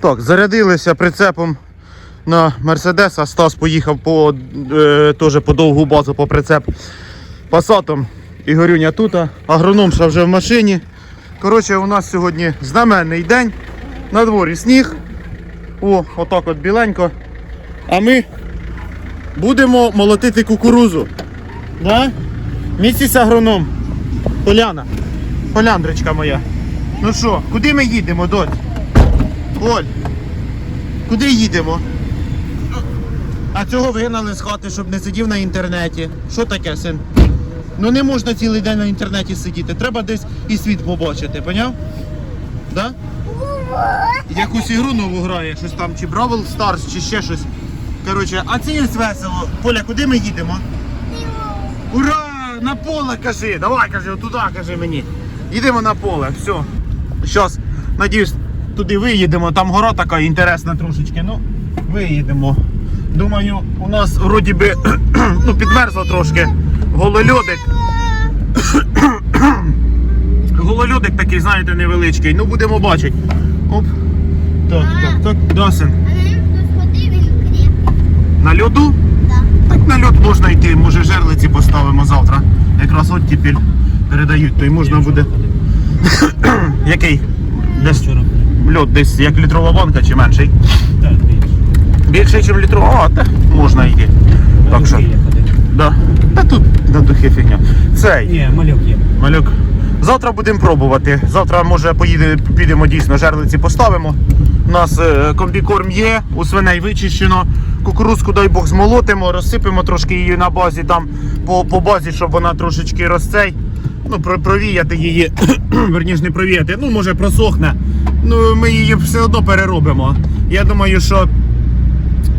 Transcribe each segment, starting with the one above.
Так, зарядилися прицепом на Мерседес, а Стас поїхав по, е, теж по довгу базу по прицеп пасатом. Ігорюня тут, агрономша вже в машині. Коротше, у нас сьогодні знаменний день. На дворі сніг. О, отак от біленько. А ми будемо молотити кукурузу. Да? Місіс агроном. Поляна. Поляндрочка моя. Ну що, куди ми їдемо, донь? Оль, куди їдемо? А цього вигнали з хати, щоб не сидів на інтернеті. Що таке, син? Ну не можна цілий день на інтернеті сидіти. Треба десь і світ побачити, поняв? Да? Якусь ігру нову грає, щось там, чи Бравл Stars, чи ще щось. Коротше, а це є весело. Поля, куди ми їдемо? Ура! На поле кажи! Давай кажи, туди кажи мені. Їдемо на поле, все. Зараз, надіюсь, туди виїдемо. Там гора така інтересна трошечки. Ну, виїдемо. Думаю, у нас вроді би ну, підмерзло трошки. Голольодик. Голольодик такий, знаєте, невеличкий. Ну будемо бачити. Оп. Так, так, так. Досин. На льоду? Так на льод можна йти, може жерлиці поставимо завтра. Якраз оттепіль передають, то й можна буде. Який? Десь Вчора. Льод десь як літрова банка чи менший? Так, більше. Більший, ніж літрова, а, та можна йти. Так що. Да. Та тут на духи фігня. Цей. Ні, мальок є. Малюк. Завтра будемо пробувати. Завтра, може, поїде, підемо дійсно, жерлиці поставимо. У нас е, комбікорм є, у свиней вичищено. Кукурузку, дай Бог, змолотимо, розсипемо трошки її на базі там по, по базі, щоб вона трошечки розцей. Ну, провіяти її, верніше не провіяти, ну може просохне. Ну, ми її все одно переробимо. Я думаю, що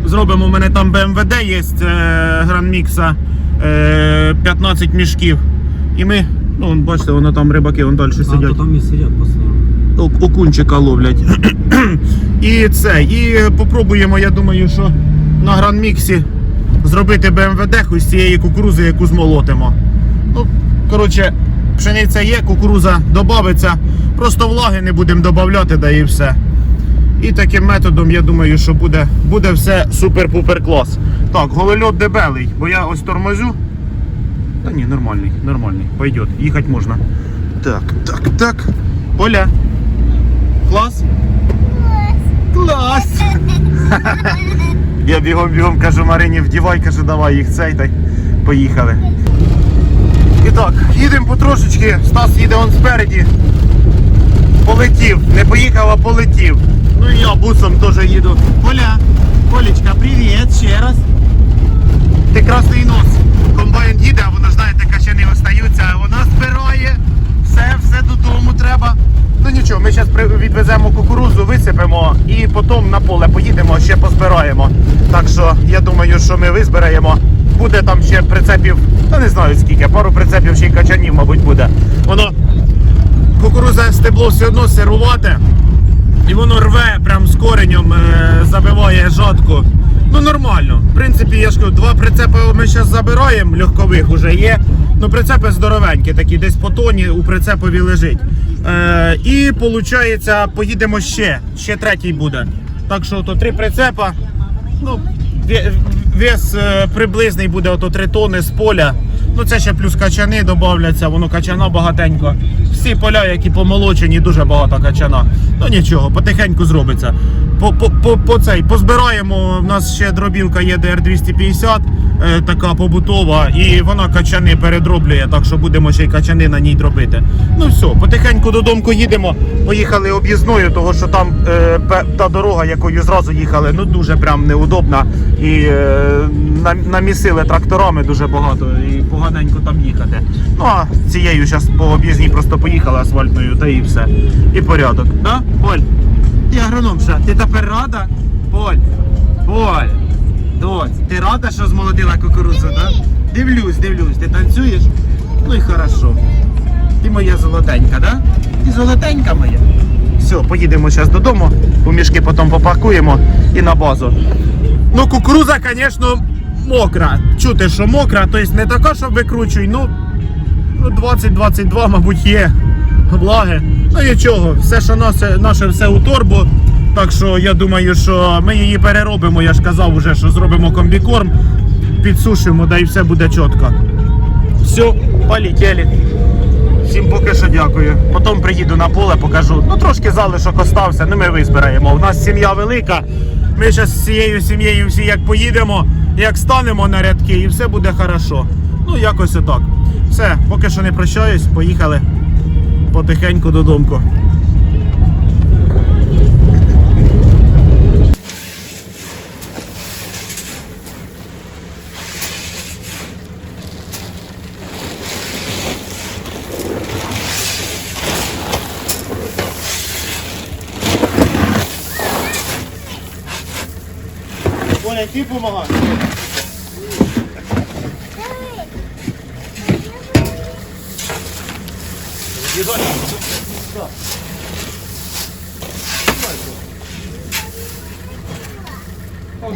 зробимо. У мене там БМВД є гранмікса е, 15 мішків. І ми, ну бачите, воно там рибаки вон далі А то там і сидять постійно. Окунчика ловлять. і це. І попробуємо, я думаю, що на гранміксі зробити БМВД з цієї кукурузи, яку змолотимо. Ну, коротше, пшениця є, кукуруза додається. Просто влаги не будемо додавати, да і все. І таким методом, я думаю, що буде, буде все супер-пупер клас. Так, голольот дебелий, бо я ось тормозю. Та ні, нормальний, нормальний. Пойдет, їхати можна. Так, так, так. Поля. Клас? Клас! Я бігом-бігом кажу Марині, вдівай, кажу, давай їх цей та поїхали. І так, їдемо потрошечки, Стас їде он спереді. Полетів, не поїхав, а полетів. Ну і я бусом теж їду. Поля, Полічка, привіт ще раз. Ти красний нос. Комбайн їде, а воно знаєте, качани остаються, а вона збирає. Все, все додому треба. Ну нічого, ми зараз відвеземо кукурузу, висипемо і потім на поле поїдемо, ще позбираємо. Так що я думаю, що ми визбираємо. Буде там ще прицепів, та не знаю скільки, пару прицепів ще й качанів, мабуть, буде. Воно кукуруза стебло все одно сирувате. І воно рве прям з коренем, е, забиває жатку. Ну нормально. В принципі, я ж кажу, два прицепи ми зараз забираємо, легкових уже є. Ну прицепи здоровенькі, такі десь по тоні у прицепові лежить. Е, і виходить, поїдемо ще. Ще третій буде. Так що то три прицепа. Ну, вес е, приблизний буде ото 3 тони з поля. Ну це ще плюс качани додавляться, воно качана багатенько. Всі поля, які помолочені, дуже багато качана. Ну нічого, потихеньку зробиться. По, цей позбираємо. У нас ще дробілка є DR250, е, така побутова, і вона качани передроблює, так що будемо ще й качани на ній дробити. Ну все, потихеньку додому їдемо. Поїхали об'їзною, того що там е, та дорога, якою зразу їхали, ну дуже прям неудобна. І е, намісили тракторами дуже багато поганенько там їхати. Ну а цією зараз по об'їзній просто поїхали асфальтною, та і все. І порядок. Да? Оль, ти агрономша, ти тепер рада? Оль, Оль, доць, ти рада, що змолодила кукурудзу, да? Дивлюсь, дивлюсь, ти танцюєш? Ну і хорошо. Ти моя золотенька, да? Ти золотенька моя. Все, поїдемо зараз додому, у мішки потім попакуємо і на базу. Ну, кукуруза, звісно, мокра. Чути, що мокра, тобто не така, що викручуй, ну, ну 20-22, мабуть, є влаги. Ну нічого, все, що наше, наше все у торбу. Так що я думаю, що ми її переробимо. Я ж казав уже, що зробимо комбікорм, підсушимо, да і все буде чітко. Все, полетіли. Всім поки що дякую. Потім приїду на поле, покажу. Ну трошки залишок остався, ну ми визбираємо. У нас сім'я велика. Ми зараз з цією сім'єю всі як поїдемо, як станемо на рядки, і все буде хорошо. Ну, якось отак. Все, поки що не прощаюсь, поїхали потихеньку додому. Оля, ти допомагай. Поль,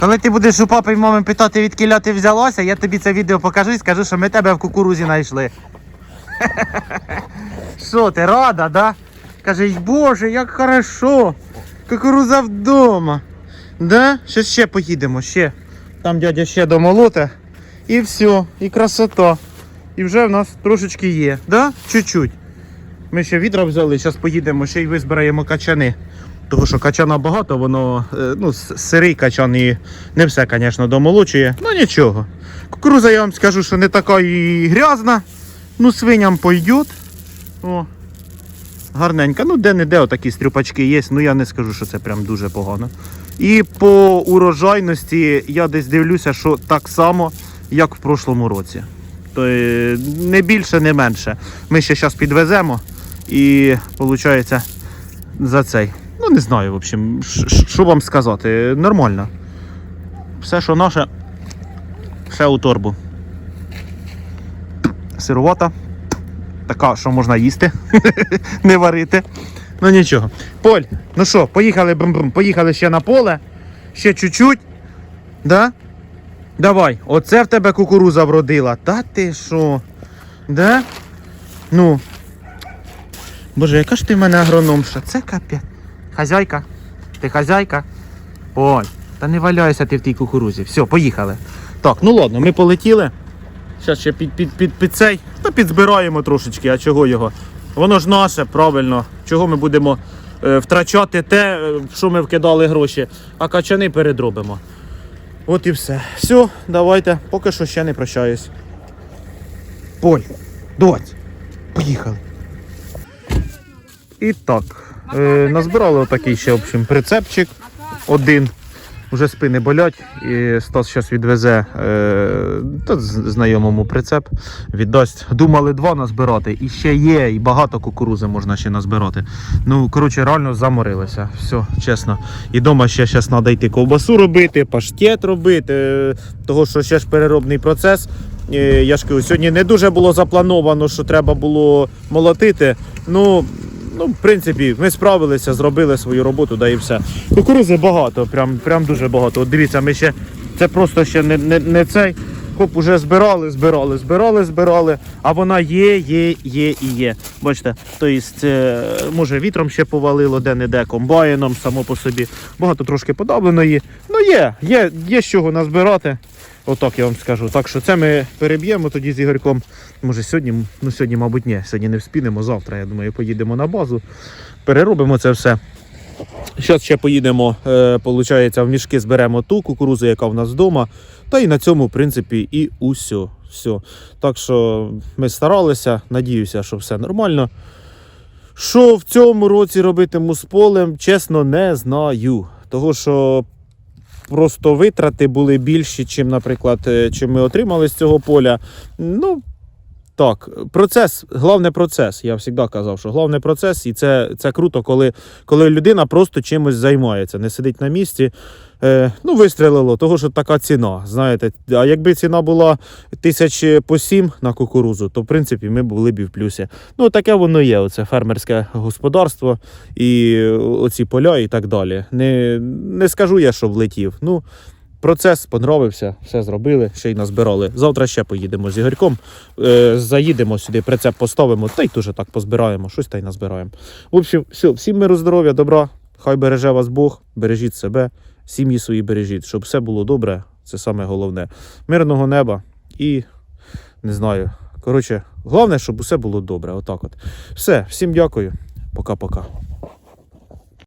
коли ти будеш у папи і мами питати, від кіля ти взялася, я тобі це відео покажу і скажу, що ми тебе в кукурузі знайшли. Що, ти рада, да? Каже, боже, як хорошо. Кукуруза вдома. Да? Ще ще поїдемо, ще. Там дядя ще домолоте. І все, і красота. І вже в нас трошечки є, да? Чуть-чуть. Ми ще відра взяли, зараз поїдемо, ще й визбираємо качани. Тому що качана багато, воно е, ну, сирий качан і не все, звісно, домолочує. Ну нічого. Кукуруза, я вам скажу, що не така і грязна. Ну, свиням пойдет. О. Гарненька. Ну, де-не-де отакі стрюпачки є, ну я не скажу, що це прям дуже погано. І по урожайності я десь дивлюся, що так само, як в прошлому році. То е, не більше, не менше. Ми ще зараз підвеземо і виходить за цей. Ну не знаю, в общем, що вам сказати. Нормально. Все, що наше, все у торбу. Сировата. Така, що можна їсти, не варити. Ну нічого. Поль, ну що, поїхали бум-бум, поїхали ще на поле. Ще чуть-чуть. Да? Давай, оце в тебе кукуруза вродила. Та ти що? Да? Ну. Боже, яка ж ти в мене агрономша? Це капець. Хазяйка. Ти хазяйка? Поль, та не валяйся ти в тій кукурузі. Все, поїхали. Так, ну ладно, ми полетіли. Зараз ще під, під, під, під цей. Та підзбираємо трошечки, а чого його? Воно ж наше, правильно. Чого ми будемо е, втрачати те, е, що ми вкидали гроші, а качани передробимо. От і все. Все, давайте, поки що ще не прощаюсь. Поль, доць, поїхали. І так, е, назбирали отакий ще в общем, прицепчик один. Вже спини болять, і Стас зараз відвезе е, та знайомому прицеп, віддасть. Думали два назбирати, і ще є, і багато кукурузи можна ще назбирати. Ну, коротше, реально заморилися. Все, чесно. І вдома ще зараз треба йти ковбасу робити, паштет робити, е, того що ще ж переробний процес. Е, Я ж кажу, сьогодні не дуже було заплановано, що треба було молотити. Ну, Ну, в принципі, ми справилися, зробили свою роботу, да і все. Кукурузи багато, прям, прям дуже багато. От дивіться, ми ще це просто ще не, не, не цей. Хоп, уже збирали, збирали, збирали, збирали, а вона є, є, є і є. Бачите, тобто, може вітром ще повалило де-не-де, комбайном само по собі. Багато трошки подавленої. Ну є, є, є з чого назбирати. Отак я вам скажу. Так що це ми переб'ємо тоді з Ігорьком. Може сьогодні, ну сьогодні, мабуть, ні. Сьогодні не вспінемо, завтра, я думаю, поїдемо на базу, переробимо це все. Зараз ще поїдемо, е, в мішки зберемо ту кукурузу, яка в нас вдома. Та і на цьому, в принципі, і усе. все. Так що ми старалися, надіюся, що все нормально. Що в цьому році робитиму з полем, чесно, не знаю. Того, що просто витрати були більші, чим, наприклад, е, чим ми отримали з цього поля. Ну, Так, процес, головне процес. Я завжди казав, що головне процес, і це, це круто, коли, коли людина просто чимось займається, не сидить на місці. Е, ну, вистрілило, того що така ціна. Знаєте, а якби ціна була тисяч по сім на кукурузу, то в принципі ми були б і в плюсі. Ну, таке воно є, оце фермерське господарство і оці поля і так далі. Не, не скажу я, що влетів. Ну, Процес понравився, все зробили, ще й назбирали. Завтра ще поїдемо з Ігорьком. Е, заїдемо сюди, прицеп поставимо, та й теж так позбираємо, щось та й назбираємо. В общем, все, всім миру, здоров'я, добра. Хай береже вас Бог, бережіть себе, сім'ї свої бережіть, щоб все було добре, це саме головне. Мирного неба і не знаю. Коротше, головне, щоб усе було добре. Отак от. Все, всім дякую. Пока-пока.